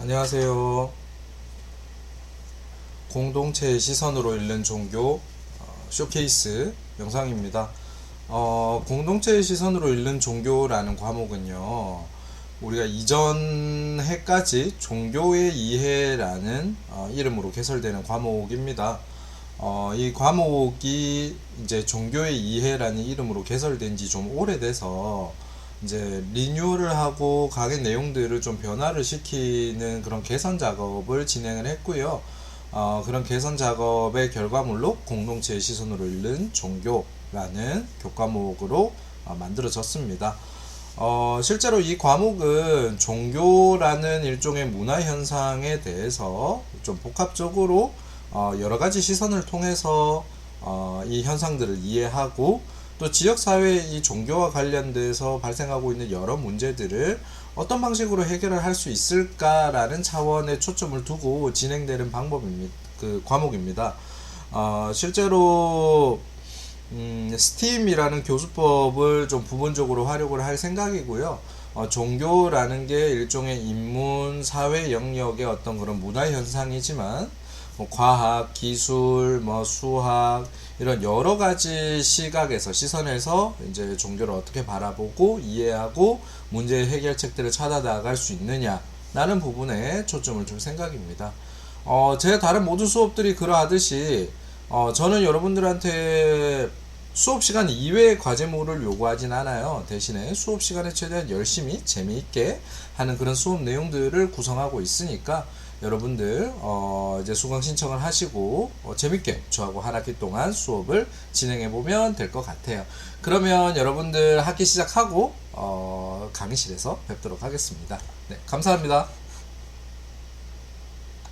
안녕하세요. 공동체의 시선으로 읽는 종교 어, 쇼케이스 영상입니다. 어, 공동체의 시선으로 읽는 종교라는 과목은요, 우리가 이전 해까지 종교의 이해라는 어, 이름으로 개설되는 과목입니다. 어, 이 과목이 이제 종교의 이해라는 이름으로 개설된 지 좀 오래돼서 이제 리뉴얼을 하고 강의 내용들을 좀 변화를 시키는 그런 개선 작업을 진행을 했고요. 어, 그런 개선 작업의 결과물로 공동체의 시선으로 읽는 종교라는 교과목으로 어, 만들어졌습니다. 어, 실제로 이 과목은 종교라는 일종의 문화 현상에 대해서 좀 복합적으로 어, 여러 가지 시선을 통해서 어, 이 현상들을 이해하고 또 지역 사회의 이 종교와 관련돼서 발생하고 있는 여러 문제들을 어떤 방식으로 해결을 할 수 있을까라는 차원의 초점을 두고 진행되는 방법입니다. 그 과목입니다. 어, 실제로 음, 스팀이라는 교수법을 좀 부분적으로 활용을 할 생각이고요. 어, 종교라는 게 일종의 인문, 사회 영역의 어떤 그런 문화 현상이지만, 뭐 과학, 기술, 뭐 수학, 이런 여러 가지 시각에서, 시선에서 이제 종교를 어떻게 바라보고 이해하고 문제 해결책들을 찾아 나갈 수 있느냐라는 부분에 초점을 줄 생각입니다. 어, 제 다른 모든 수업들이 그러하듯이, 어, 저는 여러분들한테 수업 시간 이외의 과제물을 요구하진 않아요. 대신에 수업 시간에 최대한 열심히 재미있게 하는 그런 수업 내용들을 구성하고 있으니까 여러분들 어 이제 수강 신청을 하시고 어 재밌게 저하고 한 학기 동안 수업을 진행해 보면 될 것 같아요. 그러면 여러분들 학기 시작하고 어 강의실에서 뵙도록 하겠습니다. 네, 감사합니다.